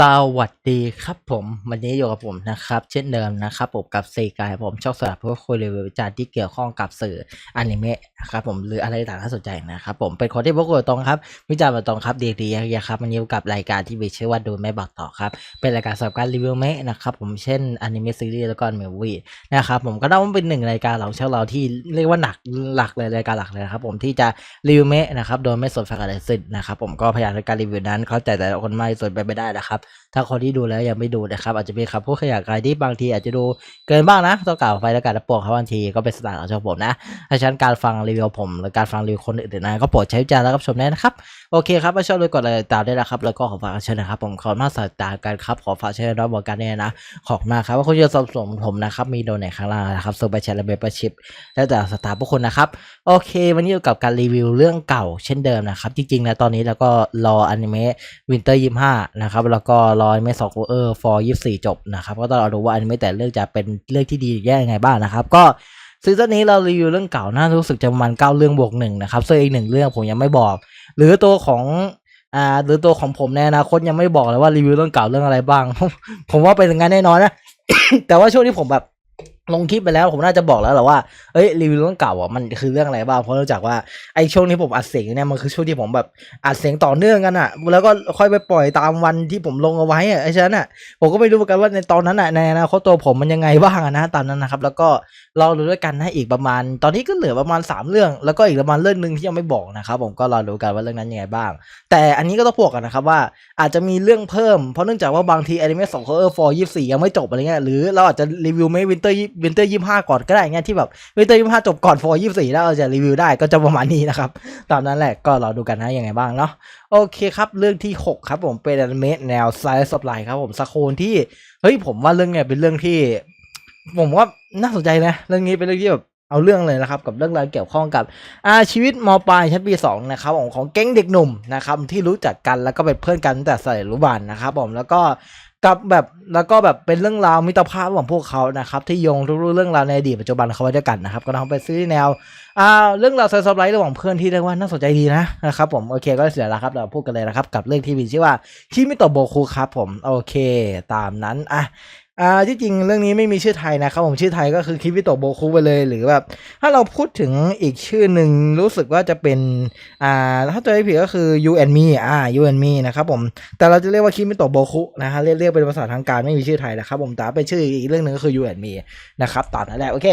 สวัสดีครับผม วันนี้อยู่กับผมนะครับ เช่นเดิมนะครับผมกับเซกายผมชองสำหรับผู้คุยรีวิววิจารณ์ที่เกี่ยวข้องกับสื่ออนิเมะนะครับผมหรืออะไรต่างๆที่สนใจนะครับผมเป็นคนที่พูดคุยตรงครับวิจารณ์มาตรงครับดีดีๆครับวันนี้อยู่กับรายการที่มีชื่อว่าดูไม่บอกต่อครับเป็นรายการสำหรับการรีวิวเมะนะครับผมเช่นอนิเมะซีรีส์แล้วก็มิววี่นะครับผมก็ต้องเป็นหนึ่งรายการของช่องเราที่เรียกว่าหนักหลักเลยรายการหลักเลยนะครับผมที่จะรีวิวเมะนะครับโดยไม่สนฝักอะไรสิ้นนะครับผมก็พยายามในการรีวิวนั้น เข้าใจแต่คนมากที่สุดไปไม่ได้นะครับถ้าคนที่ดูแล้วยังไม่ดูนะครับอาจจะเป็นคำพูดขยายกายที่บางทีอาจจะดูเกินบ้างนะต้องกล่าวไปแล้วกันนะปรดครับบางทีก็เป็นสไตล์ของช่องผมนะถ้าฉะนันการฟังรีวิวผมหรือการฟังรีวิวคนอื่นๆนะก็โปรดใช้วิจารณ์แล้วก็ชมได้นะครับโอเคครับถ้าชอบเลยกดเลยตามได้แล้วครับแล้วก็ขอฝากเชิญนะครับผมขอมาสายตากันครับขอฝากเชิญรับบอกกันเนี่ยนะขอบมากครับว่าคุณจะสนับสนุนผมนะครับมีโดนไหนข้างล่างนะครับส่งไปแชร์และเบอร์ชิปแล้วแต่สถาพวกคุณนะครับโอเค วันนี้อยู่กับการรีวิวเรื่องเก่าเช่นเดิมนะครับจริงๆนะตอนนี้แล้วก็รออนิเมะวินเตอร์ยี่ห้านะครับแล้วก็รออยไม่สองเออร์ฟอร์ยี่สี่จบนะครับ ก็ต้องรอดูว่าอันนี้แต่เรื่องจะเป็นเรื่องที่ดีแย่ยังไงบ้างนะครับ ก็ซีซั่นนี้เรารีวิวเรื่องเก่าน่ารู้สึกจะประมาณเก้าเรื่องบวกหนึ่งนะครับซึ่งอีกหนึ่งเรื่องผมยังไม่บอก หรือตัวของอ่าหรือตัวของผมในอนาคตยังไม่บอกเลยว่ารีวิวเรื่องเก่าเรื่องอะไรบ้าง ผมว่าเป็นงางนั้นแน่นอนนะแต่ว่าช่วงที่ผมแบบ ลงคลิปไปแล้วผมน่าจะบอกแล้วแหละว่า เอ้ยรีวิวเรื่องเก่าอะมันคือเรื่องอะไรบ้างเพราะเนื่องจากว่าไอ้ช่วงที่ผมอัดเสียงเนี่ยมันคือช่วงที่ผมแบบอัดเสียงต่อเนื่องกันอะ แล้วก็ค่อยไปปล่อยตามวันที่ผมลงเอาไว้อะไอ้ฉะนั้นอะผมก็ไม่รู้เหมือนกันว่าในตอนนั้นอะในอนาคตตัวผมมันยังไงบ้างอะนะตอนนั้นนะครับ แล้วก็รอดูด้วยกันนะอีกประมาณ ตอนนี้ก็เหลือประมาณสามเรื่อง แล้วก็อีกประมาณเรื่องหนึ่งที่ยังไม่บอกนะครับผมก็รอดูกันว่าเรื่องนั้นยังไงบ้าง แต่อันนี้ก็ต้องบอกกันนะครับว่าอาจจะมีเรื่องเพิ่มเพราะเนื่องจากว่าบางทีอนิเมะสองเออร์ฟอร์ยี่สี่ยังไม่จบอะไรเงี้ยหรือเราอาจจะรีวิวไม่วินเตอร์วินเตอร์ยี่ห้าก่อนก็ได้เงี้ยที่แบบวินเตอร์ยี่ห้าจบก่อนฟร์ยี่สี่แล้วเราจะรีวิวได้ก็จะประมาณนี้นะครับตามนั้นแหละก็รอดูกันนะยังไงบ้างเนาะโอเคครับ เรื่องที่ 6 ครับผมเป็นอนิเมะแนวไซส์สปายครับผมสโคนที่เฮ้ยผมว่าเรื่องเนี้ยเป็นเรื่องที่ ผมว่าน่าสนใจนะเรื่องนี้เป็นเรื่องที่แบบเอาเรื่องเลยนะครับกับเรื่องราวเกี่ยวข้องกับอาชีวิตมปลายชั้นปีสองนะครับของของแก๊งเด็กหนุ่มนะครับที่รู้จักกันแล้วก็เป็นเพื่อนกันตั้งแต่สมัยอนุบาลนะครับผมแล้วก็ กับแบบแล้วก็แบบเป็นเรื่องราวมิตรภาพของพวกเขานะครับ ที่โยงทุกๆเรื่องราวในอดีตปัจจุบันเขาไว้ด้วยกันนะครับ ก็ทำไปซื้อแนวอ่าเรื่องราวไซส์ซอบไลท์ระหว่างเพื่อนที่เรียกว่าน่าสนใจดีนะนะครับผมโอเคก็เสียแล้วครับเราพูดกันเลยนะครับกับเรื่องที่มีชื่อว่าคิมิโตะโบคุครับผมโอเค ตามนั้นอะ อ่าที่จริงเรื่องนี้ไม่มีชื่อไทยนะครับผมชื่อไทยก็คือคิวิโตโบคุไปเลยหรือแบบถ้าเราพูดถึงอีกชื่อหนึ่งรู้สึกว่าจะเป็นอ่าถ้าตัวไม่ผิดก็คือ you and me อ่า you and me นะครับผมแต่เราจะเรียกว่าคิวิโตโบคุนะฮะเรียกเรียกเป็นภาษาทางการไม่มีชื่อไทยนะครับผมแต่เป็นชื่ออีกเรื่องหนึ่งก็คือ you and me นะครับตอนนั้นแหละโอเค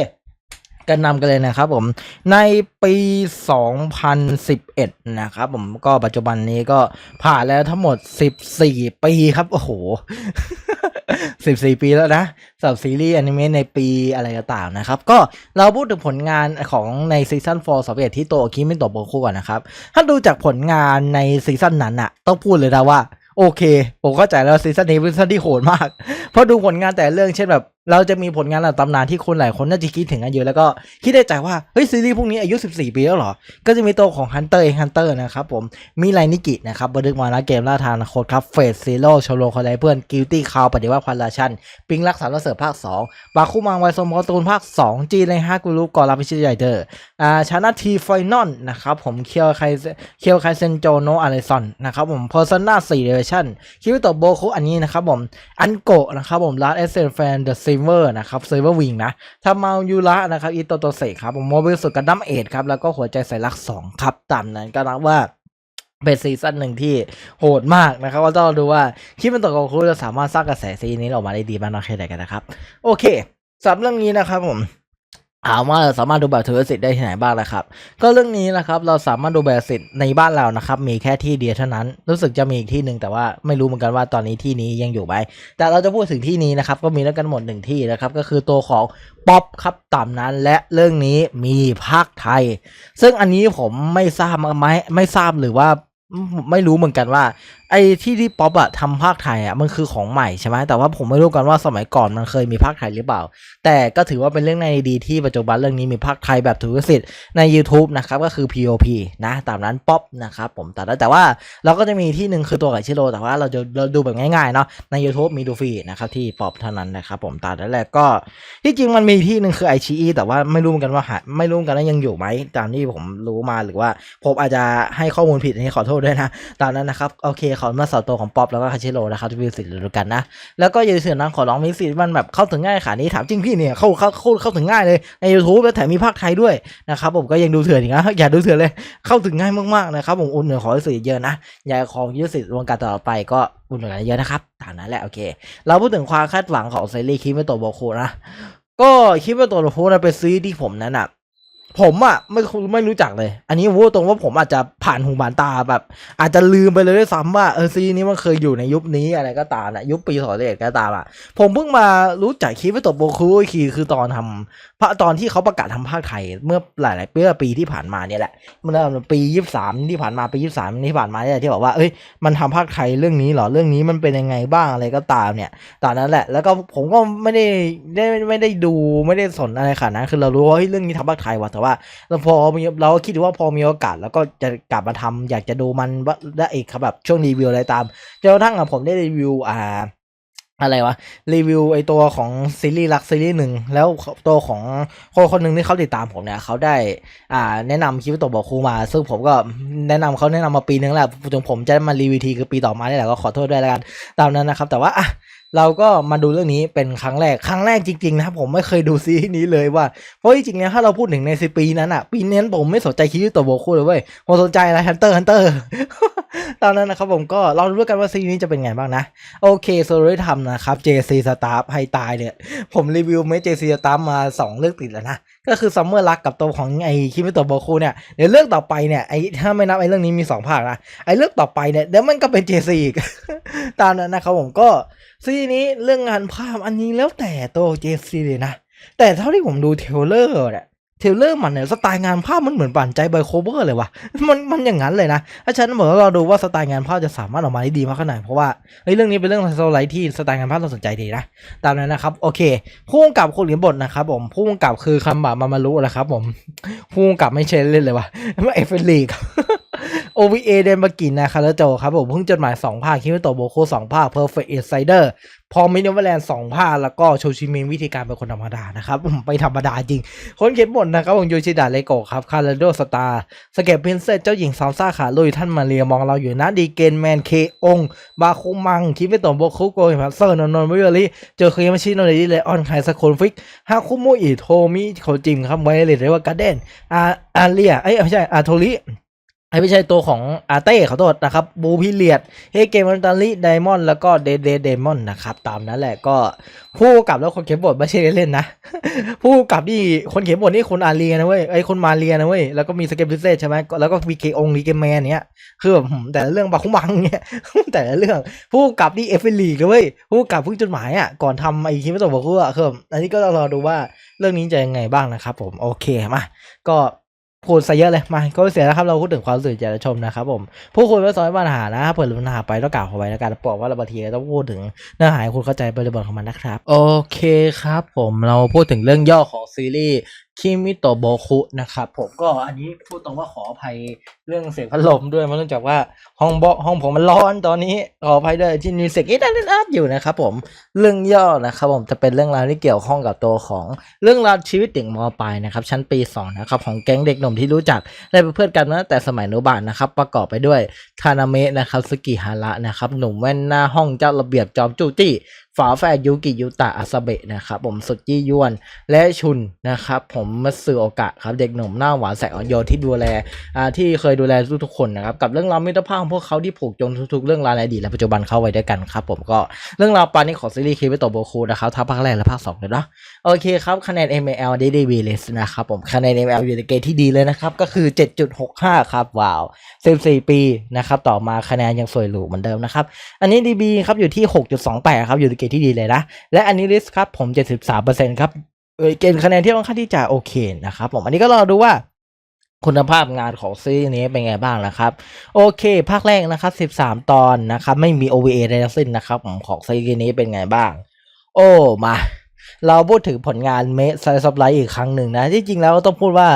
กันนำกันเลยนะครับผมในปี 2011 นะครับผมก็ปัจจุบันนี้ก็ผ่านแล้วทั้งหมด 14 ปีครับ โอ้โหสิบสี่ปีแล้วนะสำหรับซีรีส์อนิเมะในปีอะไรต่างๆนะครับ ก็เราพูดถึงผลงานของในซีซั่น4สองเอ็ดที่โตคิมิโตะโบคุก่อนนะครับ ถ้าดูจากผลงานในซีซั่นนั้นอะต้องพูดเลยนะว่าโอเค ผมเข้าใจแล้วซีซั่นนี้เป็นซีซั่นที่โหดมาก เพราะดูผลงานแต่เรื่องเช่นแบบ เราจะมีผลงานระดับตำนานที่คนหลายคนน่าจะคิดถึงกันเยอะแล้วก็คิดได้ใจว่าเฮ้ยซีรีส์พวกนี้อายุ 14 ปีแล้วเหรอ ก็จะมีตัวของ Hunter x Hunter นะครับผมมีไลนิกินะครับบันทึกมานะเกมล่าทางอนาคตรครับเฟสซีโร่ชโลคอลไลเพื่อนกิลตี้คาวปฏิวัติพันราชัน ปิงรักษาแลเสริมภาค 2 บาคุมังไวโซมการ์ตูนภาค 2 จีในฮากุรุกอรับพิชิตใหญ่เดอร์อ่าชานาทีไฟนอลนะครับผมเคียวไคเคียวไคเซนโจโนอาริซอนนะครับผมเพอร์ซนา4เดเวชั่นคิวิโตโบคุอันนี้นะครับผมอันโกะนะครับผมลาสเอเซนแฟนเดอะซิเวอร์นะครับเซเวอร์วิงนะทามายูระนะครับอิโตโตเซครับผมโมบิลสุดกันดัมเอ็ดครับแล้วก็หัวใจใส่รักสองครับตามนั้นก็นับว่าเป็นซีซั่นหนึ่งที่โหดมากนะครับว่าต้องดูว่าคิดมันตกของคุณจะสามารถสร้างกระแสซีนนี้ออกมาได้ดีมากน้อยแค่ไหนกันนะครับ โอเคสำหรับเรื่องนี้นะครับผม ถามว่าสามารถดูแบบถือสิทธิ์ได้ที่ไหนบ้างนะครับ ก็เรื่องนี้นะครับเราสามารถดูแบบสิทธิ์ในบ้านเรานะครับมีแค่ที่เดียวเท่านั้น รู้สึกจะมีอีกที่หนึ่งแต่ว่าไม่รู้เหมือนกันว่าตอนนี้ที่นี้ยังอยู่ไหมแต่เราจะพูดถึงที่นี้นะครับก็มีแล้วกันหมดหนึ่งที่นะครับก็คือตัวของป๊อปครับตามนั้นและเรื่องนี้มีภาคไทย ซึ่งอันนี้ผมไม่ทราบไหมไม่ทราบหรือว่าไม่รู้เหมือนกันว่า ไอ้ที่ที่ป๊อปอะทำภาคไทยอะมันคือของใหม่ใช่ไหมแต่ว่าผมไม่รู้กันว่าสมัยก่อนมันเคยมีภาคไทยหรือเปล่า แต่ก็ถือว่าเป็นเรื่องในดีที่ปัจจุบันเรื่องนี้มีภาคไทยแบบถือสิทธิ์ใน YouTube นะครับก็คือ POP นะตามนั้นป๊อปนะครับผมแต่แต่ว่าเราก็จะมีที่หนึ่งคือตัวไก่ชิโร่แต่ว่าเราจะเราดูแบบง่ายๆเนาะใน YouTube มีดูฟรีนะครับที่ป๊อปเท่านั้นนะครับผมตามนั้นแหละก็ที่จริงมันมีที่หนึ่งคือไอชีแต่ว่าไม่รู้กันว่าหาไม่รู้กันว่ายังอยู่ไหมตามที่ผมรู้มาหรือว่าผมอาจจะให้ข้อมูลผิดนนี้ขอโทษด้วยนะตามนั้นนะครับโอเคเขามาสาวตัวของป๊อปแล้วก็คาชิโร่นะครับที่มีสิทธิ์ดูกันนะ แล้วก็ย่าลืมเสียงนังขอร้องมีสิทธิ์มันแบบเข้าถึงง่ายขานี้ถามจริงพี่เนี่ยเข้าเข้าเข้าเข้าถึงง่ายเลยใน YouTube แล้วแถมมีภาคไทยด้วยนะครับผมก็ยังดูเถื่อนอีกนะอย่าดูเถื่อนเลยเข้าถึงง่ายมากๆนะครับผมอุ่นหนุนขอให้สื่อเยอะนะอยากของยืดสิทธิ์วงการต่อไปก็อุ่นหนุนกันเยอะนะครับตามนั้นแหละโอเค เราพูดถึงความคาดหวังของซีรีส์คิมิโตโบโคนะก็คิดว่าตัวโบคุนะเป็นซีรีส์ที่ผมนั้นอะ ผมอะไม่ไม่รู้จักเลย อันนี้พูดตรงว่าผมอาจจะผ่านหูผ่านตาแบบ อาจจะลืมไปเลยด้วยซ้ำว่าเออซีนี้มันเคยอยู่ในยุคนี้อะไรก็ตามนะยุคปีสองเอ็ดก็ตามอะ ผมเพิ่งมารู้จักคิดว่าตัวโบคุอีกทีคือตอนทำ พระตอนที่เขาประกาศทำภาคไทยเมื่อหลายๆปีปีที่ผ่านมาเนี่ยแหละเมื่อปียี่สามที่ผ่านมาปียี่สามที่ผ่านมาเนี่ยที่บอกว่าเอ้ยมันทำภาคไทยเรื่องนี้เหรอเรื่องนี้มันเป็นยังไงบ้างอะไรก็ตามเนี่ยตอนนั้นแหละ แล้วก็ผมก็ไม่ได้ได้ไม่ได้ดูไม่ได้สนอะไรขนาดนั้นคือเรารู้ว่าเฮ้ยเรื่องนี้ทำภาคไทยว่ะแต่ว่าเราพอเราคิดว่าพอมีโอกาส แล้วก็จะกลับมาทำอยากจะดูมันว่าได้อีกครับแบบช่วงรีวิวอะไรตามจนกระทั่งผมได้รีวิวอ่า อะไรวะ รีวิวไอตัวของซีรีส์รักซีรีส์หนึ่งแล้วตัวของคนคนหนึ่งที่เขาติดตามผมเนี่ยเขาได้อ่าแนะนำคิวโตบอกครูมา ซึ่งผมก็แนะนำเขาแนะนำมาปีนึงแล้วจนผมจะมารีวิวทีคือปีต่อมานี่แหละก็ขอโทษด้วยแล้วกันตามนั้นนะครับ แต่ว่าอะเราก็มาดูเรื่องนี้เป็นครั้งแรก ครั้งแรกจริงๆนะครับผมไม่เคยดูซีรีส์นี้เลยว่า เพราะจริงๆเนี่ยถ้าเราพูดถึงในสิปีนั้นอะ ปีนี้นผมไม่สนใจคิวโตบอกครูเลยเว้ยผมสนใจอะไรฮันเตอร์ฮันเตอร์ ตอนนั้นนะครับผมก็เราดูกันว่าซีนี้จะเป็นไงบ้างนะ โอเคโซโลได้ทำนะครับ JC Staff ให้ตายเนี่ย ผมรีวิวไม่ JC Staff มา 2 เรื่องติดแล้วนะ ก็คือซัมเมอร์ลักกับตัวของไอคิมิโตะโบคุเนี่ยเดี๋ยวเรื่องต่อไปเนี่ยไอถ้าไม่นับไอเรื่องนี้มี 2 ภาคนะ ไอเรื่องต่อไปเนี่ยเดี๋ยวมันก็เป็น JC อีก ตามนั้นนะครับผมก็ซีนี้เรื่องงานภาพอันนี้แล้วแต่ตัว JC เลยนะ แต่เท่าที่ผมดูเทเลอร์เนี่ย เทเลอร์มันเนี่ยสไตล์งานภาพมันเหมือนปั่นใจไบโคเวอร์เลยวะมันมันอย่างนั้นเลยนะถ้าฉันบอกว่าเราดูว่าสไตล์งานภาพจะสามารถออกมาได้ดีมากขนาดไหนเพราะว่าเรื่องนี้เป็นเรื่องโซไลท์ที่สไตล์งานภาพเราสนใจดีนะตามนั้นนะครับโอเคผู้กำกับคนเขียนบทนะครับผมผู้กำกับคือคำบะมามารุนะครับผมผู้กำกับไม่ใช่เล่นเลยวะไม่เอฟเฟลีก OVA เดนบากินนะคาร์โจครับผมเพิ่งจดหมายสองภาคคิมิโตโบโคสองภาค Perfect Insider พอมินเวแลนด์สองภาคแล้วก็โชชิเมนวิธีการเป็นคนธรรมดานะครับผมไปธรรมดาจริง คนเขียนบทนะครับผมโยชิดะเลโกะครับคาร์โดสตาร์สเก็ตเพนเซตเจ้าหญิงซาวซ่าขาลุยท่านมาเรียมองเราอยู่นะดีเกนแมนเคองบาคุมังคิมิโตโบโคโกฮิมัสเซอร์นนนวิเวอรี่เจอเคยมาชิโนเรดิเลออนไคสโคนฟิกฮาคุโมอิโทมิโคจิมครับไวเลตเรวาการเดนอาอาเรียเอ้ยไม่ใช่อาโทริ ไม่ใช่ตัวของอาเต้ขอโทษนะครับบูพิเลียดเฮเกมันตาลิไดมอนแล้วก็เดเดเดมอนนะครับตามนั้นแหละก็ผู้กับแล้วคนเขียนบทไม่ใช่เล่นๆนะ ผู้กับนี่คนเขียนบทนี่คนอาเรียนะเว้ยไอ้คนมาเรียนะเว้ยแล้วก็มีสเก็ตพิเศษใช่ไหมแล้วก็มีเคองลีเกแมนเนี้ยคือแบบแต่ละเรื่องบาคุมังเนี่ยแต่ละเรื่องผู้กับนี่เอฟเฟลีกเลยเว้ยผู้กับเพิ่งจดหมายอะก่อนทำไอคิมโตะบอกว่าคืออันนี้ก็ต้องรอดูว่าเรื่องนี้จะยังไงบ้างนะครับผมโอเคมาก็ พูดซะเยอะเลยมาก็ไม่เสียแล้วครับเราพูดถึงความสื่อจะชมนะครับผมผู้คนไม่สอนปัญหานะเปิดปัญหาไปต้องกล่าวเอาไปแล้วกันบอกว่าเราบางทีเราต้องพูดถึงเนื้อหาคุณเข้าใจบริบทของมันนะครับ โอเคครับผมเราพูดถึงเรื่องย่อของซีรีส์ คิมิโตโบคุนะครับผมก็อันนี้พูดตรงว่าขออภัยเรื่องเสียงพัดลมด้วยเพราะเนื่องจากว่าห้องเบาะห้องผมมันร้อนตอนนี้ขออภัยด้วยที่มีเสียงอีดัดอัดอยู่นะครับผมเรื่องย่อนะครับผมจะเป็นเรื่องราวที่เกี่ยวข้องกับตัวของเรื่องราวชีวิตเด็กมปลายนะครับชั้นปี2นะครับของแก๊งเด็กหนุ่มที่รู้จักได้เป็นเพื่อนกันมาตั้งแต่สมัยอนุบาลนะครับประกอบไปด้วยคานาเมะนะครับสกิฮาระนะครับหนุ่มแว่นหน้าห้องเจ้าระเบียบจอมจูจี้ฝาแฝดยูกิยุตะอาซาเบะนะครับผมสุดยี่ยวนและชุนนะครับผมมัตสึโอกะครับเด็กหนุ่มหน้าหวานแสนอ่อนโยนที่ดูแลอ่าที่เคยดูแลทุกๆคนนะครับกับเรื่องราวมิตรภาพของพวกเขาที่ผูกโยงทุกๆ เรื่องราวในอดีตและปัจจุบันเข้าไว้ด้วยกันครับผมก็เรื่องราวปานนี้ของซีรีส์คิมิโตโบคูนะครับทั้งภาคแรกและภาคสองเลยเนาะโอเคครับคะแนน ML ได้ดีวีเลสนะครับผมคะแนน ML อยู่ในเกณฑ์ที่ดีเลยนะครับก็คือ 7.65 ครับว้าว14ปีนะครับต่อมาคะแนนยังสวยหรูเหมือนเดิมนะครับอันนี้ DB ครับอยู่ที่ 6.28 ครับอยู่ในเกณฑ์ที่ดีเลยนะ และอันนี้ลิสครับผม 73%ครับเออเกณฑ์คะแนนที่ค่อนข้างที่จะโอเคนะครับผมอันนี้ก็รอดูว่าคุณภาพงานของซีรีส์นี้เป็นไงบ้างนะครับ โอเค ภาคแรกนะครับ 13 ตอนนะครับ ไม่มี OVA ใดทั้งสิ้นนะครับผมของซีรีส์นี้เป็นไงบ้าง โอ้มาเราพูดถึงผลงานเมสไซซับไลท์อีกครั้งหนึ่งนะที่จริงแล้วต้องพูดว่า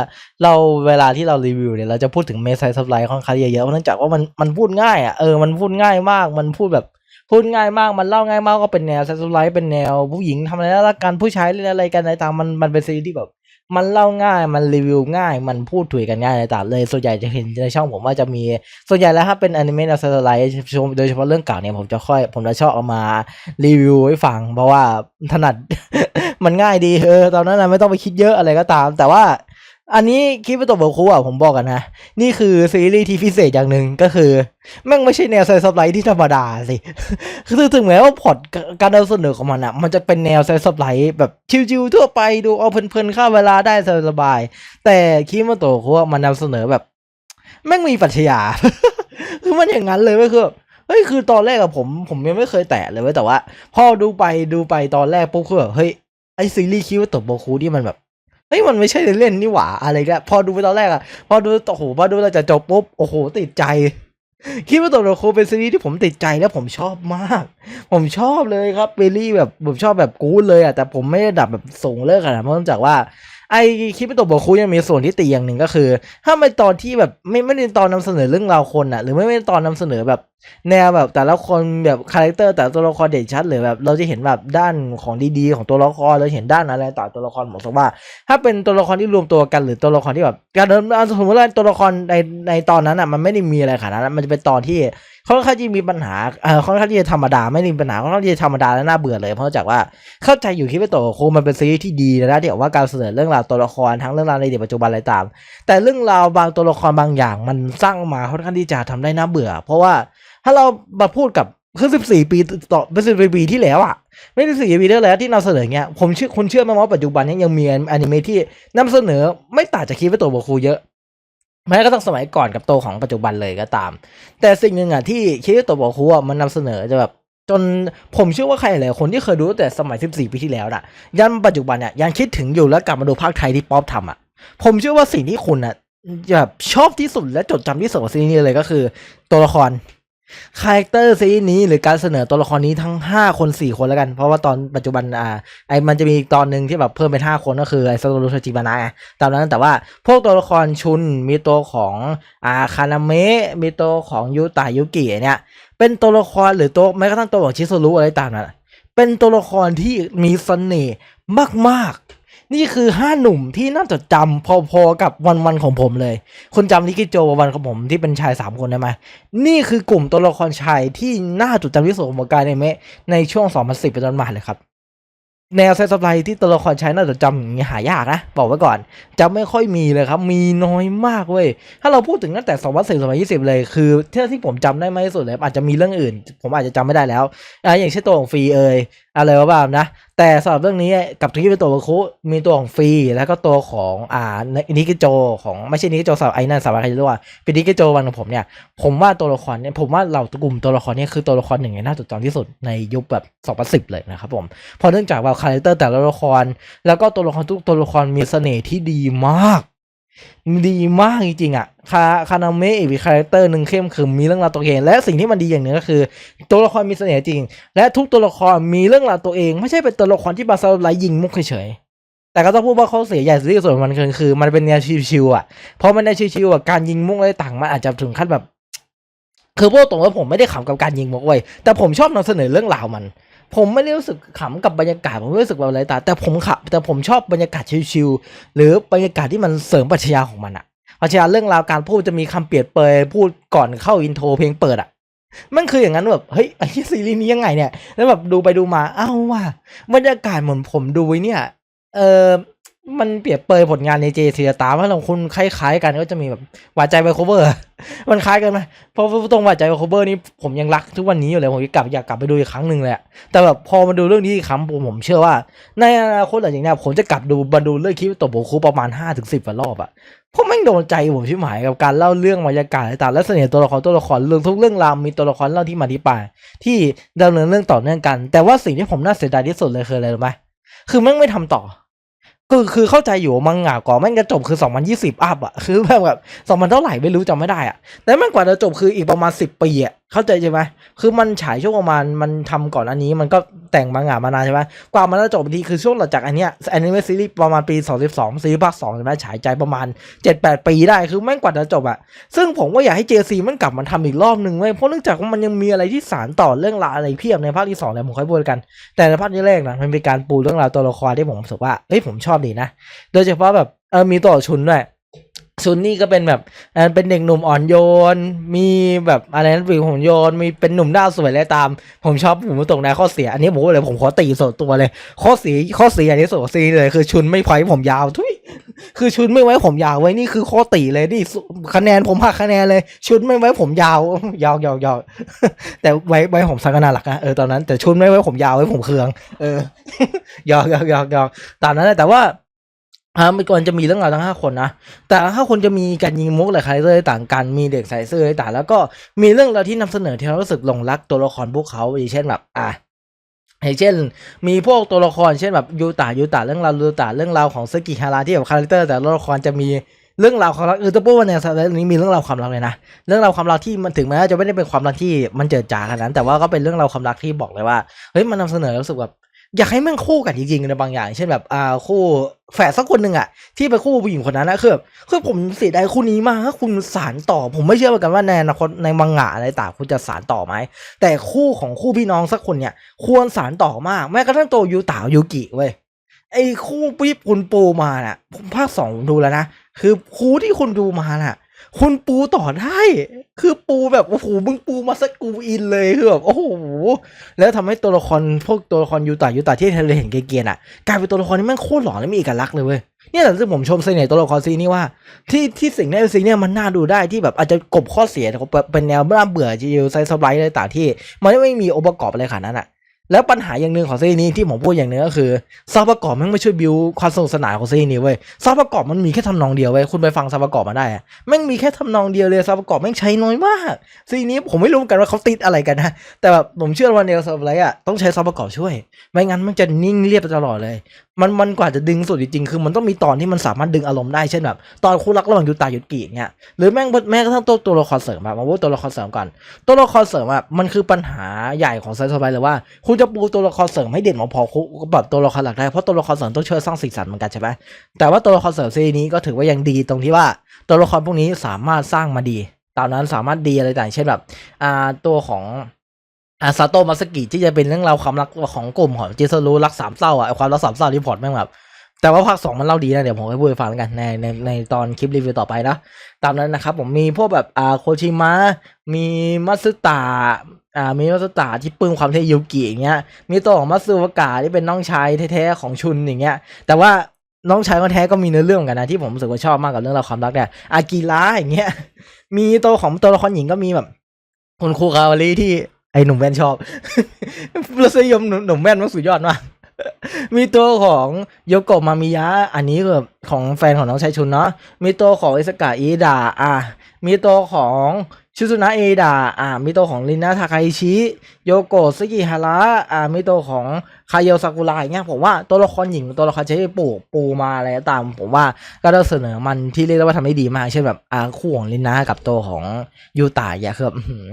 เราเวลาที่เรารีวิวเนี่ยเราจะพูดถึงเมสไซซับไลท์ค่อนข้างเยอะๆเพราะเนื่องจากว่ามันมันพูดง่ายอะเออมันพูดง่ายมากมันพูดแบบ พูดง่ายมากมันเล่าง่ายมากก็เป็นแนวไซซับไลท์เป็นแนว ผู้หญิงทำอะไรแล้วกันผู้ชายเล่นอะไรกันอะไรตามมันมันเป็นซีรีส์ที่แบบ มันเล่าง่ายมันรีวิวง่าย มันพูดถุยกันง่ายเลยแต่เลย ส่วนใหญ่จะเห็นในช่องผมว่าจะมีส่วนใหญ่แล้วถ้าเป็นอนิเมะแนวสไลด์โดยเฉพาะเรื่องเก่าเนี่ยผมจะค่อย ผมจะชอบเอามารีวิวให้ฟัง เพราะว่าถนัดมันง่ายดีเออตอนนั้นนะไม่ต้องไปคิดเยอะอะไรก็ตาม แต่ว่า อันนี้คิดไปตัวบอกครูอะผมบอกกันนะ นี่คือซีรีส์ที่พิเศษอย่างหนึ่งก็คือ แม่งไม่ใช่แนวไซส์สไลด์ที่ธรรมดาสิ คือถึงแม้ว่าพอร์ตการนำเสนอของมันอะ มันจะเป็นแนวไซส์สไลด์แบบชิวๆทั่วไปดูเอาเพลินๆเข้าเวลาได้สบายๆแต่คิดมาโตะครูมันนำเสนอแบบ แม่งมีปรัชญาคือมันอย่างนั้นเลยเว้ยคือเฮ้ยคือตอนแรกอะผมผมยังไม่เคยแตะเลยเว้ยแต่ว่า พอดูไปดูไปตอนแรกปุ๊บคือแบบเฮ้ยไอซีรีส์คิดว่าตะโบคูที่มันแบบ เฮ้ยมันไม่ใช่เล่นนี่หว่าอะไรเงี้ยพอดูไปตอนแรกอะพอดูโอ้โหพอดูเราจะจบปุ๊บโอ้โหติดใจคิดว่าตัวละครเป็นซีรีส์ที่ผมติดใจและผมชอบมาก ผมชอบเลยครับเบลลี่แบบผมชอบแบบกู๊ดเลยอะแต่ผมไม่ได้ดับแบบสูงเลิกขนาดนั้นเพราะเนื่องจากว่าไอคลิปตัวบคูยังมีส่วนที่ตีอย่างหนึ่งก็คือ ถ้าไม่ตอนที่แบบไม่ไม่ได้ตอนนำเสนอเรื่องราวคนอะหรือไม่ไม่ตอนนำเสนอแบบแนวแบบแต่ละคนแบบคาแรคเตอร์แต่ตัวละครเด่นชัดหรือแบบ เราจะเห็นแบบด้านของดีๆของตัวละครเราเห็นด้านอะไรต่างตัวละครหมดสักว่า ถ้าเป็นตัวละครที่รวมตัวกันหรือตัวละครที่แบบการเดินสมมติว่าตัวละครในในตอนนั้นอะมันไม่ได้มีอะไรขนาดนั้นมันจะเป็นตอนที่ค่อนข้างที่มีปัญหาเอ่อค่อนข้างที่จะธรรมดาไม่ได้มีปัญหาค่อนข้างที่จะธรรมดาและน่าเบื่อเลย เพราะจากว่าเข้าใจอยู่คิดว่าตัวโคมันเป็นซีรีส์ที่ดีนะที่บอกว่าการเสนอเรื่องราวตัวละครทั้งเรื่องราวในอดีตปัจจุบันอะไรตาม แต่เรื่องราวบางตัวละครบางอย่างมันสร้างมาค่อนข้างที่จะทำได้น่าเบื่อ เพราะว่า ถ้าเรามาพูดกับคือสิบสี่ปีต่อเป็นสิบปีที่แล้วอะไม่ได้สี่ปีที่แล้วที่นำเสนอเงี้ยผมเชื่อคุณเชื่อไหมว่าปัจจุบันนี้ยังมีอนิเมะที่นำเสนอไม่ต่างจากคิดว่าตัวบคูเยอะแม้กระทั่งสมัยก่อนกับโตวของปัจจุบันเลยก็ตาม แต่สิ่งหนึ่งอะที่คิดว่าตัวโบคูอะมันนำเสนอจะแบบจนผมเชื่อว่าใครหลายคนที่เคยดูแต่สมัย 14 ปีที่แล้วน่ะ ยันปัจจุบันเนี่ยยังคิดถึงอยู่แล้วกลับมาดูภาคไทยที่ป๊อปทำอะ ผมเชื่อว่าสิ่งที่คุณอะแบบชอบที่สุดและจดจำที่สุดของซีรีส์นี้เลยก็คือ ตัวละคร คาแรคเตอร์ซีนี้หรือการเสนอตัวละครนี้ทั้ง 5 คน 4 คนแล้วกัน เพราะว่าตอนปัจจุบันอ่าไอ้มันจะมีตอนหนึ่งที่แบบเพิ่มเป็น 5 คนก็คือไอ้ซาโตรุทาจิบานะไงตามนั้นแต่ว่าพวกตัวละครชุนมีตัวของอ่าคานาเมะมีตัวของยูตายุกิเนี่ยเป็นตัวละครหรือตัวแม้กระทั่งตัวของชิโซรุอะไรต่างนั้นเป็นตัวละครที่มีเสน่ห์มากๆ นี่คือห้าหนุ่มที่น่าจดจำพอๆกับวันวันๆของผมเลย คุณจำนิกิโจวันของผมที่เป็นชายสามคนได้ไหมนี่คือกลุ่มตัวละครชายที่น่าจดจำที่สุดของวงการในเมะในช่วง 2010 เป็นต้นมาเลยครับ แนวไซส์สไลด์ที่ตัวละครใชายน่าจดจำอย่างนี้หายากนะ บอกไว้ก่อนจะไม่ค่อยมีเลยครับ มีน้อยมากเว้ย ถ้าเราพูดถึงตั้งแต่ 2010 2020 เลย คือเท่าที่ผมจำได้มากที่สุดเลย อาจจะมีเรื่องอื่น ผมอาจจะจำไม่ได้แล้วอ่าอย่างเช่นตัวของฟรีเอยอะไรบ้างนะ แต่สำหรับเรื่องนี้กับที่เป็นตัวของคุ มีตัวของฟรี แล้วก็ตัวของอ่านิกิโจของไม่ใช่นิกิโจสาวไอ้นั่นสาวอะไรเรียกว่าเป็นนิกิโจวันของผมเนี่ย ผมว่าตัวละครเนี่ยผมว่าเรากลุ่มตัวละครเนี่ยคือตัวละครหนึ่งในน่าจดจำที่สุดในยุคแบบ 2010 เลยนะครับผมเพราะเนื่องจากว่าคาแรคเตอร์แต่ละละคร แล้วก็ตัวละครทุกตัวละครมีเสน่ห์ที่ดีมาก ดีมากจริงๆอะคาคานาเมะอีกคาแรคเตอร์หนึ่งเข้มขึมมีเรื่องราวตัวเอง และสิ่งที่มันดีอย่างหนึ่งก็คือ ตัวละครมีเสน่ห์จริง และทุกตัวละครมีเรื่องราวตัวเอง ไม่ใช่เป็นตัวละครที่มาสไลด์ยิงมุกเฉยแต่ก็ต้องพูดว่าเขาเสียใหญ่สุดที่สุดของมันคือคือ มันเป็นแนวชิวๆอะเพราะมันแนวชิวๆอะการยิงมุกอะไรต่างมันอาจจะถึงขั้นแบบ คือพูดตรงว่าผมไม่ได้ขำกับการยิงมุกเว้ยแต่ผมชอบนำเสนอเรื่องราวมัน ผมไม่ได้รู้สึกขำกับบรรยากาศผมรู้สึกแบบอะไรแต่แต่ผมขำแต่ผมชอบบรรยากาศชิวๆหรือบรรยากาศที่มันเสริมปรัชญาของมันอะปรัชญาเรื่องราวการพูดจะมีคำเปรียนเปยพูดก่อนเข้าอินโทรเพลงเปิดอะมันคืออย่างนั้นแบบเฮ้ยไอ้ซีรีส์นี้ยังไงเนี่ย แล้วแบบดูไปดูมาเอ้าว่ะบรรยากาศเหมือนผมดูเนี่ย เออ มันเปรียบเปยผลงานในเจซีตาว่าเราคุณคล้ายๆกันก็จะมีแบบหวาใจไบโคเวอร์ มันคล้ายกันไหมเพราะตรงหวาใจไบโคเวอร์นี่ผมยังรักทุกวันนี้อยู่เลยผมอยากกลับอยากกลับไปดูอีกครั้งหนึ่งเละแต่แบบพอมาดูเรื่องนี้อีกครั้งผมผมเชื่อว่า ในอนาคตหลังจากนี้ผมจะกลับดูมาดูเรื่องคลิปตบโบคุประมาณห้าถึงสิบรอบอะเพราะแม่โดนใจผมชิบหายกับการเล่าเรื่องบรรยากาศต่างๆและเสน่ห์ตัวละครตัวละครเรื่องทุกเรื่องราวมีตัวละครเล่าที่มาที่ไปที่ดำเนินเรื่องต่อเนื่องกัน แต่ว่าสิ่งที่ผมน่าเสียดายที่สุดเลยคืออะไรรู้ไหมคือแม่งไม่ทำต่อ คือคือเข้าใจอยู่มังงะก่อนแม่งจะจบคือ 2020 อัพอะคือแบบแบบ2000เท่าไหร่ไม่รู้จำไม่ได้อะแต่แม่งกว่าจะจบคืออีกประมาณ 10 ปีอะเข้าใจใช่ไหมคือมันฉายช่วงประมาณมันทำก่อนอันนี้มันก็แต่งมังงะมานานใช่ไหมกว่ามันจะจบทีคือช่วงหลังจากอันเนี้ยแอนิเมะซีรีส์ประมาณปี 22ซีรีส์ภาค2ใช่ไหมฉายใจประมาณ 7-8 ปีได้คือแม่งกว่าจะจบอะซึ่งผมก็อยากให้ JC มันกลับมาทำอีกรอบหนึ่งเว้ยเพราะเนื่องจากว่ามันยังมีอะไรที่สานต่อเรื่องราวอะไรเพียบในภาคที่สองเลยผมค่อยพูดกัน แต่ในภาคที่แรกนะมันเป็นการปูเรื่องราวตัวละครที่ผมรู้สึกว่าเฮ้ยผมชอบดีนะ โดยเฉพาะแบบเออมีตัวชุนด้วย ชุนนี่ก็เป็นแบบเป็นเด็กหนุ่มอ่อนโยน มีแบบอะไรนั้นวิวผมโยน มีเป็นหนุ่มหน้าสวยและตาม ผมชอบผมตรงในข้อเสีย อันนี้ผมเลยผมขอตีส่วนตัวเลย ข้อเสียข้อเสียอันนี้ส่วนซีเลยคือชุนไม่ไว้ผมยาวทุยคือชุนไม่ไว้ผมยาวไว้นี่คือข้อตีเลยนี่คะแนนผมหักคะแนนเลย ชุนไม่ไว้ผมยาวยาวยาวยาวแต่ไว้ไว้ผมสักน่ารักนะเออตอนนั้นแต่ชุนไม่ไว้ผมยาวไว้ผมเคือง เออยอกหยอกหยอกหยอกตามนั้นแหละแต่ว่า อ่ามันก่อนจะมีเรื่องราวทั้งห้าคนนะ แต่ห้าคนจะมีการยิงมุกหรือคาแรคเตอร์ต่างกัน มีเด็กใส่เสื้อต่าง แล้วก็มีเรื่องราวที่นำเสนอที่เรารู้สึกหลงรักตัวละครพวกเขาอย่างเช่นแบบอะอย่างเช่น มีพวกตัวละครเช่นแบบยูตายูตาเรื่องราวยูตาเรื่องราวของซึกิฮาราที่แบบคาแรคเตอร์แต่ละละครจะมีเรื่องราวความรักเออจะพูดว่าในสารคนี้มีเรื่องราวความรักเลยนะ เรื่องราวความรักที่มันถึงแม้จะไม่ได้เป็นความรักที่มันเจิดจ้าขนาดนั้น แต่ว่าก็เป็นเรื่องราวความรักที่บอกเลยว่า เฮ้ยมันนำเสนอรู้สึกแบบ อยากให้มันคู่กันจริงๆในบางอย่าง เช่นแบบอ่าคู่แฝดสักคนหนึ่งอะที่เป็นคู่ผู้หญิงคนนั้นนะคือแบบคือผมเสียดายคู่นี้มากถ้าคุณสารต่อ ผมไม่เชื่อเหมือนกันว่าในอนาคตในมังงะอะไรต่างคุณจะสารต่อไหมแต่คู่ของคู่พี่น้องสักคนเนี่ย ควรสารต่อมากแม้กระทั่งโตยูตายูกิเว้ยไอ้คู่พี่คุณปูมาน่ะ ผมภาคสองดูแล้วนะคือคู่ที่คุณดูมาน่ะ คุณปูต่อได้ คือปูแบบโอ้โหมึงปูมาสักกูอินเลยคือแบบโอ้โหแล้วทำให้ตัวละครพวกตัวละครยูตายูตาที่เราเห็นเกรียนอะกลายเป็นตัวละครที่แม่งโคตรหล่อและมีเอกลักษณ์เลยเว้ยเนี่ยแหละที่ผมชมเสน่ห์ตัวละครซีนี้ว่าที่ที่สิ่งในซีเนี่ยมันน่าดูได้ที่แบบอาจจะกบข้อเสียแต่ก็เป็นแนวน่าเบื่อจิวไซส์สไลด์อะไรต่างที่ มันไม่มีองค์ประกอบอะไรขนาดนั้นอะ แล้วปัญหาอย่างหนึ่งของซีรีส์นี้ที่ผมพูดอย่างหนึ่งก็คือซอฟต์ประกอบม่งไม่ช่วยบิวความสนุกสนานของซีรีส์นี้เว้ยซอฟต์ประกอบมันมีแค่ทำนองเดียวเว้ยคุณไปฟังซอฟต์ประกอบมาได้แม่งมีแค่ทำนองเดียวเลยซอฟต์ประกอบแม่งใช้น้อยมากซีรีส์นี้ผมไม่รู้เหมือนกันว่าเขาติดอะไรกันนะแต่แบบผมเชื่อว่าเนลซอฟต์ไลอะต้องใช้ซอฟต์ประกอบช่วย ไม่งั้นมันจะนิ่งเรียบตลอดเลย มันมันกว่าจะดึงสุดจริงๆคือมันต้องมีตอนที่มันสามารถดึงอารมณ์ได้เช่นแบบตอนคู่รักระหว่างยูตายุกิเนี่ยหรือแม่งแม้กระทั่งตัวตัวละครเสริมแบบมาว่าตัวละครเสริมก่อนตัวละครเสริมอะมันคือปัญหาใหญ่ของไซส์สบายเลยว่าคุณจะปูตัวละครเสริมให้เด่นมาพอคุณแบบตัวละครหลักได้เพราะตัวละครเสริมต้องช่วยสร้างสีสันเหมือนกันใช่ไหมแต่ว่าตัวละครเสริมซีรีส์นี้ก็ถือว่ายังดีตรงที่ว่าตัวละครพวกนี้สามารถสร้างมาดี ตามนั้นสามารถดีอะไรต่างเช่นแบบอ่าตัวของอาซาโตมาสกิที่จะเป็นเรื่องราวความรักของกลุ่มของจิซารุรักสามเศร้าอะความรักสามเศร้าที่พอร์ตแม่งแบบแต่ว่าภาคสองมันเล่าดีนะ เดี๋ยวผมให้พูดฟังแล้วกันในในในตอนคลิปรีวิวต่อไปนะ ตามนั้นนะครับผมมีพวกแบบอ่าโคชิมะมีมัตสึตะ อ่ามีมัสตะที่ปลื้มความเท่ยูกิอย่างเงี้ยมีตัวของมัตสึวากะที่เป็นน้องชายแท้ๆของชุนอย่างเงี้ยแต่ว่าน้องชายคนแท้ก็มีเนื้อเรื่องกันนะที่ผมรู้สึกว่าชอบมากกับเรื่องราวความรักเนี่ยอากิระอย่างเงี้ยมีตัวของตัวละครหญิงก็มีแบบคุณครูคาวารีที่ไอหนุ่มแว่นชอบรสนิยมหนุ่มแว่นมันสุดยอดมากมีตัวของโยโกะมามิยะอันนี้คือของแฟนของน้องชายชุนเนาะมีตัวของอิสกะอิดาอะมีตัวของ ชิซุนะเอดาอะมีตัวของลินนาทาคาอิชิ โยโกะซึกิฮาระอะมีตัวของคาเยลซากุระอย่างเงี้ยผมว่าตัวละครหญิงตัวละครใช้ปูปูมาอะไรตาม ผมว่าก็ได้เสนอมันที่เรียกได้ว่าทำได้ดีมากเช่นแบบอ่าคู่ของลินนากับตัวของยูตาอย่าคือแบบอื้อหือ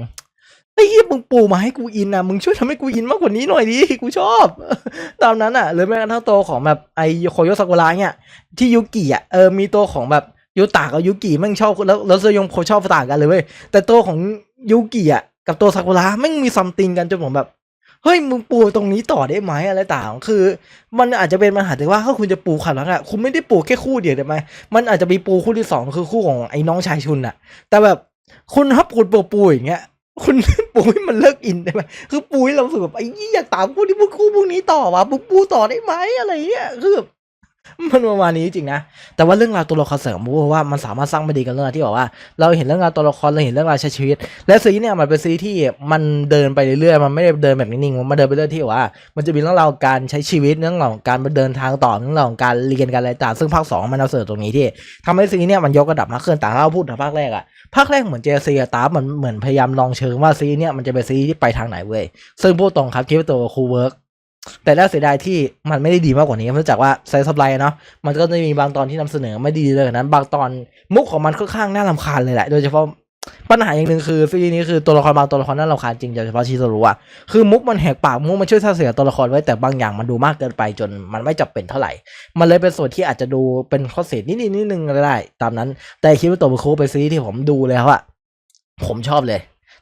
ไอ้เหี้ยมึงปูมาให้กูอินนะมึงช่วยทำให้กูอินมากกว่านี้หน่อยดิกูชอบ ตามนั้นอะหรือแม้กระทั่งตัวของแบบไอโคโยซากุระเนี่ยที่ยูกิอะเออมีตัวของแบบ ยูตากับยูกิแม่งชอบแล้วแล้วซยงโคชอบต่างกันเลยเว้ยแต่ตัวของยูกิอะกับตัวซากุระแม่งมีซัมติงกันจนผมแบบเฮ้ยมึงปูตรงนี้ต่อได้ไหมอะไรต่างคือ มันอาจจะเป็นปัญหาแต่ว่าถ้าคุณจะปูขันรักอะคุณไม่ได้ปูแค่คู่เดียวได้ไหมมันอาจจะมีปูคู่ที่สองคือคู่ของไอ้น้องชายชุนอะ แต่แบบคุณฮับคุณปูปูอย่างเงี้ยคุณปูให้มันเลิกอินได้ไหมคือปูให้เราสึกแบบไอ้ยี่อยากตามคู่ที่พวกคู่พวกนี้ต่อวะปูปูต่อได้ไหมอะไรเงี้ยคือแบบ มันประมาณนี้จริงนะ แต่ว่าเรื่องราวตัวละครเสริมผมว่ามันสามารถสร้างมาดีกันเรื่องที่บอกว่า เราเห็นเรื่องราวตัวละครเราเห็นเรื่องราวใช้ชีวิต และซีรีส์เนี่ยมันเป็นซีรีส์ที่มันเดินไปเรื่อยๆมันไม่ได้เดินแบบนิ่งๆมันเดินไปเรื่อยที่ว่า มันจะมีเรื่องราวการใช้ชีวิตเรื่องราวการเดินทางต่อเรื่องราวการเรียนการอะไรต่างซึ่งภาคสองมันเอาเสนอตรงนี้ที่ทำให้ซีรีส์เนี่ยมันยกระดับมากขึ้นแต่เราพูดถึงภาคแรกอะภาคแรกเหมือนเจซีตาร์มันเหมือนพยายามลองเชิงว่าซีเนี่ยมันจะเป็นซีที่ไปทางไหนเว้ยซึ่งพูดตรงครับคิดว่าตัวคูเวิร์ก แต่น่าเสียดายที่มันไม่ได้ดีมากกว่านี้เนื่องจากว่าไซส์ซับไลน์เนาะมันก็จะมีบางตอนที่นำเสนอไม่ดีเลยนั้น บางตอนมุกของมันค่อนข้างน่ารำคาญเลยแหละโดยเฉพาะปัญหาอย่างหนึ่งคือซีรีส์นี้คือตัวละครบางตัวละครน่ารำคาญจริงโดยเฉพาะชิซูรุอะคือมุกมันแหกปากมุกมันช่วยสร้างเสียตัวละครไว้แต่บางอย่างมันดูมากเกินไปจนมันไม่จำเป็นเท่าไหร่ มันเลยเป็นส่วนที่อาจจะดูเป็นข้อเสียนิดนิดนิดนึงก็ได้ ตามนั้น แต่คิดว่าตัวบุคคเป็นซีรีส์ที่ผมดูแล้วอะผมชอบเลย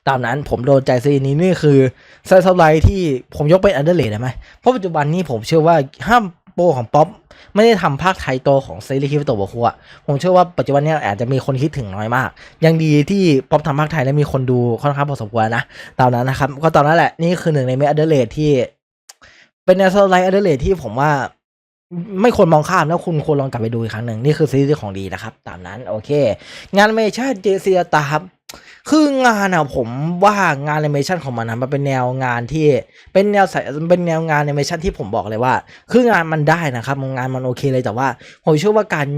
ตามนั้นผมโดนใจซีนี้นี่คือไซส์ไลท์ที่ผมยกเป็นอันเดอร์เลดได้ไหมเพราะปัจจุบันนี้ผมเชื่อว่าห้ามโปรของป๊อปไม่ได้ทำภาคไทยโตวของซีรีส์คิว่าตัวบุคคลอะผมเชื่อว่าปัจจุบันนี้อาจจะมีคนคิดถึงน้อยมาก ยังดีที่ป๊อปทำภาคไทยแล้วมีคนดูค่อนข้างพอสมควรนะ ตามนั้นนะครับ ก็ตอนนั้นแหละนี่คือหนึ่งในเมอันเดอร์เลดที่ เป็นแนวสไลด์อันเดอร์เลดที่ผมว่าไม่ควรมองข้ามแล้วคุณควรลองกลับไปดูอีกครั้งหนึ่งนี่คือซีรีส์ของดีนะครับ ตามนั้นโอเค งานเมชั่นเจเซียตาครับคืองานอะผมว่างานแอนิเมชันของมันนะมันเป็นแนวงานที่เป็นแนวสายเป็นแนวงานแอนิเมชันที่ผมบอกเลยว่า คืองานมันได้นะครับงานมันโอเคเลยแต่ว่าผมเชื่อว่าการ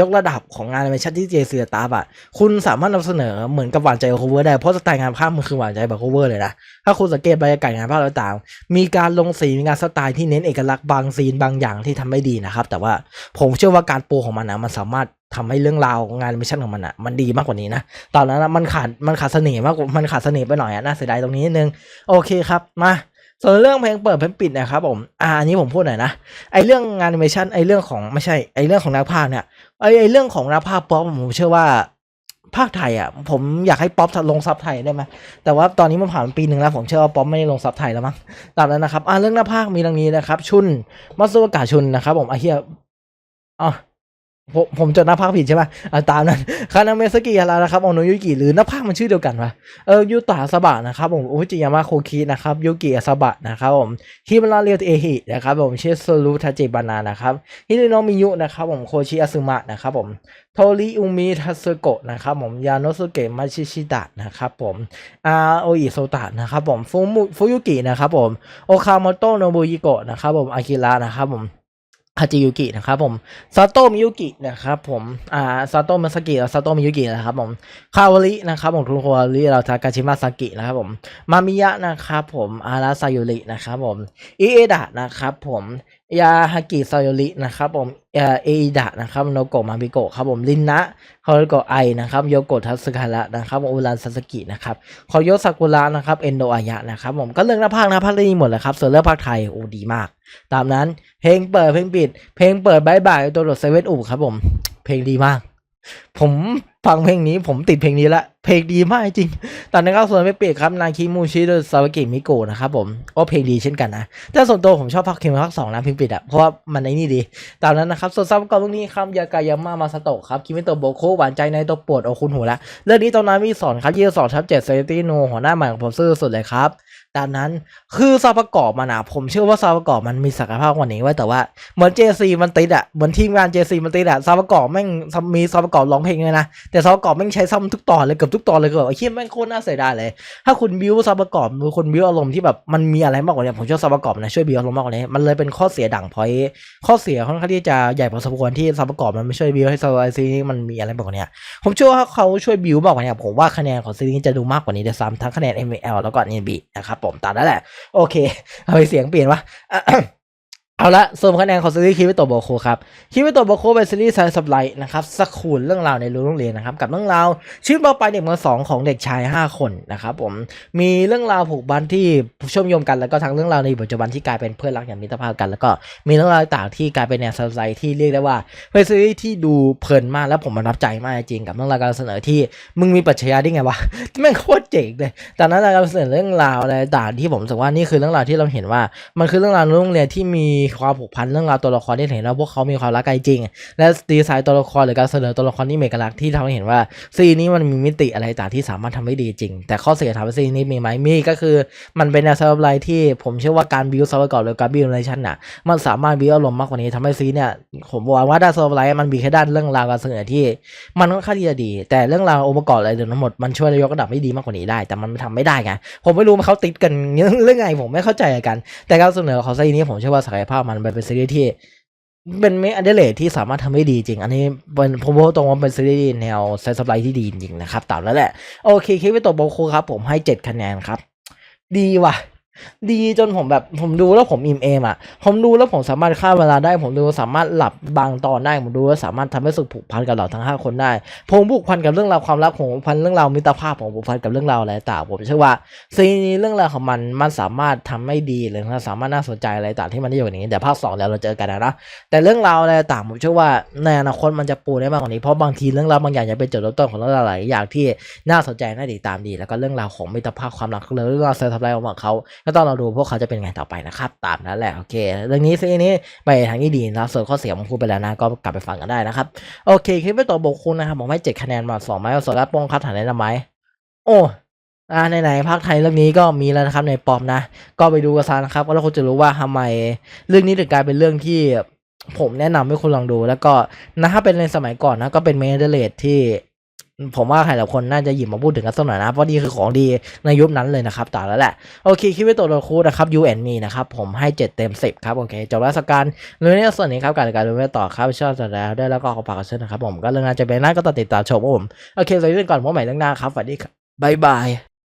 ยกระดับของงานแอนิเมชันที่เจเซีตาอะคุณสามารถนำเสนอเหมือนกับหวานใจโคเวอร์ได้ เพราะสไตล์งานภาพมันคือหวานใจแบบโคเวอร์เลยนะ ถ้าคุณสังเกตบรรยากาศงานภาพต่างๆมีการลงสีมีงานสไตล์ที่เน้นเอกลักษณ์บางซีนบางอย่างที่ทำไม่ดีนะครับ แต่ว่าผมเชื่อว่าการปูของมันนะมันสามารถทำให้เรื่องราวงานแอนิเมชันของมันอะมันดีมากกว่านี้นะ ตอนนั้นนะมันขาดมันขาดเสน่ห์มากกว่ามันขาดเสน่ห์ไปหน่อยอะน่าเสียดายตรงนี้นิดนึง โอเคครับมาส่วนเรื่องเพลงเปิดเพลงปิดนะครับผม อ่า อันนี้ผมพูดหน่อยนะ ไอเรื่องงานแอนิเมชันไอเรื่องของไม่ใช่ ไอเรื่องของนักภาพเนี่ย ไอไอเรื่องของนักภาพป๊อปผมเชื่อว่าภาคไทยอะ ผมอยากให้ป๊อปลงซับไทยได้ไหมแต่ว่าตอนนี้มันผ่านมาปีหนึ่งแล้ว ผมเชื่อว่าป๊อปไม่ได้ลงซับไทยแล้วมั้ง ตามนั้นนะครับ อ่าเรื่องหน้าภาคมีดังนี้นะครับ ชุนมาสุกะชุนนะครับผมไอาเฮียอ๋อ ผมผมจดหน้าภาคผิดใช่ไหมตามนั้นคานาเมสกิฮาระนะครับโอโนยุกิหรือหน้าภาคมันชื่อเดียวกันวะเออยูตะสบะนะครับผมอุจิยามะโคคินะครับยูกิอาสบะนะครับผมฮิมาราเรียเอฮินะครับผมเชสรุทาจิบานานะครับฮิริโนมิยุนะครับผมโคชิอาซึมะนะครับผมโทริอุมิทัสึโกะนะครับผมยาโนสุเกะมาชิชิดะนะครับผมอาโออิโซตะนะครับผมฟูมุฟุยุกินะครับผมโอคาโมโตะโนบุยิโกะนะครับผมอากิระนะครับผม ฮาจิยุกินะครับผมซาโตมิยุกินะครับผมอ่าซาโตมาสกิและซาโตมิยุกินะครับผมคาวารินะครับผมทุกคาวาริเราทากาชิมะสกินะครับผมมามิยะนะครับผมอาราซายุรินะครับผมอิเอดะนะครับผมยาฮากิซอยรินะครับผมเอิดะนะครับโนโกะมาบิโกะครับผมลินนะคอริโกะไอนะครับโยโกะทัสึคาระนะครับอุรันซาสกินะครับคอโยซากุระนะครับเอนโดอายะนะครับผมก็เรื่องหน้าภาคนะภาคได้หมดเลยครับส่วนเรื่องภาคไทยโอ้ดีมาก ตามนั้นเพลงเปิดเพลงปิด เพลงเปิดบายบายตัวโดดเซเว่นอุครับผมเพลงดีมาก ผมฟังเพลงนี้ผมติดเพลงนี้ละ เพลงดีมากจริง ตอนนั้ก็ส่วนไม่เปียกครับ นาคิมูชิโดซาวากิมิโกะนะครับผมก็เพลงดีเช่นกันนะ แต่ส่วนตัวผมชอบภาคเพลงภาคสองนะเพลงปิดอะเพราะว่ามันไอ้นี่ดี ตามนั้นนะครับ ส่วนซับประกอบตรงนี้ครับยากายาม่ามาสโตะครับ คิมิโตะโบโคหวานใจในตัวปวดโอคุณหูละ เรื่องนี้ตอนนั้นมีสอนครับยี่สอนทับเจ็ดเซนติโนหัวหน้าใหม่ของผมซื่อสุดเลยครับ ตามนั้นคือซาประกอบมันอะผมเชื่อว่าซาประกอบมันมีศักยภาพกว่านี้ไว้แต่ว่าเหมือน JC มันติดอะเหมือนทีมงาน JC มันติดอะซาประกอบแม่งมีซาประกอบร้องเพลงเลยนะแต่ซาประกอบแม่งใช้ซ้ำทุกตอนเลยเกือบทุกตอนเลยเก็แบไอ้เหี้ยแม่งโคตรน่าเสียดายเลย ถ้าคุณบิวซาประกอบมือคุณบิวอารมณ์ที่แบบมันมีอะไรมากกว่านี้ผมเชื่อซาประกอบนะช่วยบิวอารมณ์มากกว่านี้มันเลยเป็นข้อเสียด่งพอยข้อเสียค่อนข้างที่จะใหญ่พอสมควรที่ซาประกอบมันไม่ช่วยบิวให้ซาไอซีนี้มันมีอะไรมากกว่านี้ผมเชื่อว่าเขาช่วยบิวมากกว่านี้ผมว่าคะแนนของซีรีส์จะดูมากกว่านี้ด้วยซ้ำทั้งคะแนน ML แล้วก็ NB นะครับผมตามนั้นแหละ โอเค เอาไปเสียงเปลี่ยนวะ เอาละส่วนคะแนนของซีรีส์คิวิโตโบโคครับคิวิโตโบโคเป็นซีรีส์ไซส์สับไลท์นะครับสักคูณเรื่องราวในโรงเรียนนะครับกับเรื่องราวชีวิตต่อไปเด็กมสองของเด็กชาย 5 คนนะครับผมมีเรื่องราวผูกพันที่เชื่อมโยงกันแล้วก็ทั้งเรื่องราวในปัจจุบันที่กลายเป็นเพื่อนรักอย่างมิตรภาพกัน แล้วก็มีเรื่องราวต่างที่กลายเป็นแนวไซส์ไลท์ที่เรียกได้ว่าเป็นซีรีส์ที่ดูเพลินมากและผมประทับใจมากจริงกับเรื่องราวการเสนอที่มึงมีปรัชญาได้ไงวะแม่งโคตรเจ๋งเลยตอนนั้นเราเสนอเรื่องราวอะไรต่างที่ผมรู้สึกว่านี่คือเรื่องราวที่เราเห็นว่ามันคือเรื่องราวในโรงเรียนที่มีความผูกพันเรื่องราวตัวละครที่เห็นว่าพวกเขามีความรักกันจริง และดีไซน์ตัวละครหรือการเสนอตัวละครที่เอกลักษณ์ที่ทำให้เห็นว่าซีนี้มันมีมิติอะไรต่างที่สามารถทำได้ดีจริง แต่ข้อเสียถามว่าซีนี้มีไหมมีก็คือมันเป็นแนวซับไลท์ที่ผมเชื่อว่าการบิวซับประกอบหรือการบิวในชั้นน่ะมันสามารถบิวอารมณ์มากกว่านี้ทำให้ซีเนี่ยผมบอกว่าด้านซับไลท์มันมีแค่ด้านเรื่องราวการเสนอที่ มันค่อนข้างที่จะดี แต่เรื่องราวองค์ประกอบอะไรทั้งหมดมันช่วยยกระดับให้ดีมากกว่านี้ได้ แต่มันทำไม่ได้ไงผมไม่รู้ว่าเขาติดกันเรื่องไงผมไม่เข้าใจกัน แต่การเสนอของซีนี้ผมเชื่อว่าศักยภาพมันเป็นซีรีส์ที่เป็นเมอันเดเลที่สามารถทำได้ดีจริง อันนี้เป็นผมพูดตรงว่าเป็นซีรีส์แนวไซส์สไลที่ดีจริงนะครับตามแล้วแหละ โอเคคิดไปตัวโบโคครับ ผมให้เจ็ดคะแนนครับ ดีว่ะ ดีจนผมแบบผมดูแล้วผมอิ่มเอมอะ ผมดูแล้วผมสามารถฆ่าเวลาได้ ผมดูสามารถหลับบางตอนได้ ผมดูแล้วสามารถทำให้สึกผูกพันกับเราทั้งห้าคนได้ ผมผูกพันกับเรื่องราวความรักผมผูกพันเรื่องราวมิตรภาพผมผูกพันกับเรื่องราวอะไรต่างผมเชื่อว่าซีนี้เรื่องราวของมันมันสามารถทำให้ดีหรือสามารถน่าสนใจอะไรต่างที่มันได้อยู่ในนี้แต่ภาคสองเดี๋ยวเราเจอกันนะนะแต่เรื่องราวอะไรต่างผมเชื่อว่าในอนาคตมันจะปูได้มากกว่านี้เพราะบางทีเรื่องราวบางอย่างจะเป็นจุดเริ่มต้นของเรื่องราวหลายอย่างที่น่าสนใจน่าติดตามดี แล้วก็เรื่องราวของมิตรภาพความรักเรื่องราวเซอร์ทับไลของเขาก็ต้องเราดูพวกเขาจะเป็นไงต่อไปนะครับ ตามนั้นแหละโอเค เรื่องนี้ซีนี้ไปทางที่ดีนะส่วนข้อเสียผมพูดไปแล้วนะก็กลับไปฟังกันได้นะครับโอเคคลิปไปต่อบอกคุณนะครับผมให้เจ็ดคะแนนมาสองไม้ส่วนแรกป้องคัดฐานได้ละไหมโอ้อ่าไหนๆภาคไทยเรื่องนี้ก็มีแล้วนะครับในปอมนะ ก็ไปดูกันซะนะครับแล้วคุณจะรู้ว่าทำไมเรื่องนี้ถึงกลายเป็นเรื่องที่ผมแนะนำให้คุณลองดู แล้วก็นะถ้าเป็นในสมัยก่อนนะก็เป็นเมเดเลตที่ ผมว่าใครหลายคนน่าจะหยิบมาพูดถึงกันสักหน่อยนะ เพราะนี่คือของดีในยุคนั้นเลยนะครับต่อแล้วแหละ โอเคคลิปวิดีโอตัวคูนะครับ U N Me นะครับ ผมให้ 7 เต็ม 10 ครับ โอเค จบแล้วสกการเรื่องนี้ส่วนนี้ครับ การการดูไม่ต่อครับชอบจัดแล้วได้แล้วก็ขอฝากกันเช่นนะครับผมก็เรื่องงานจะเป็นหน้าก็ต่อติดตามชมผม โอเคสวัสดีก่อนพบใหม่เรื่องหน้าครับสวัสดีครับบ๊ายบาย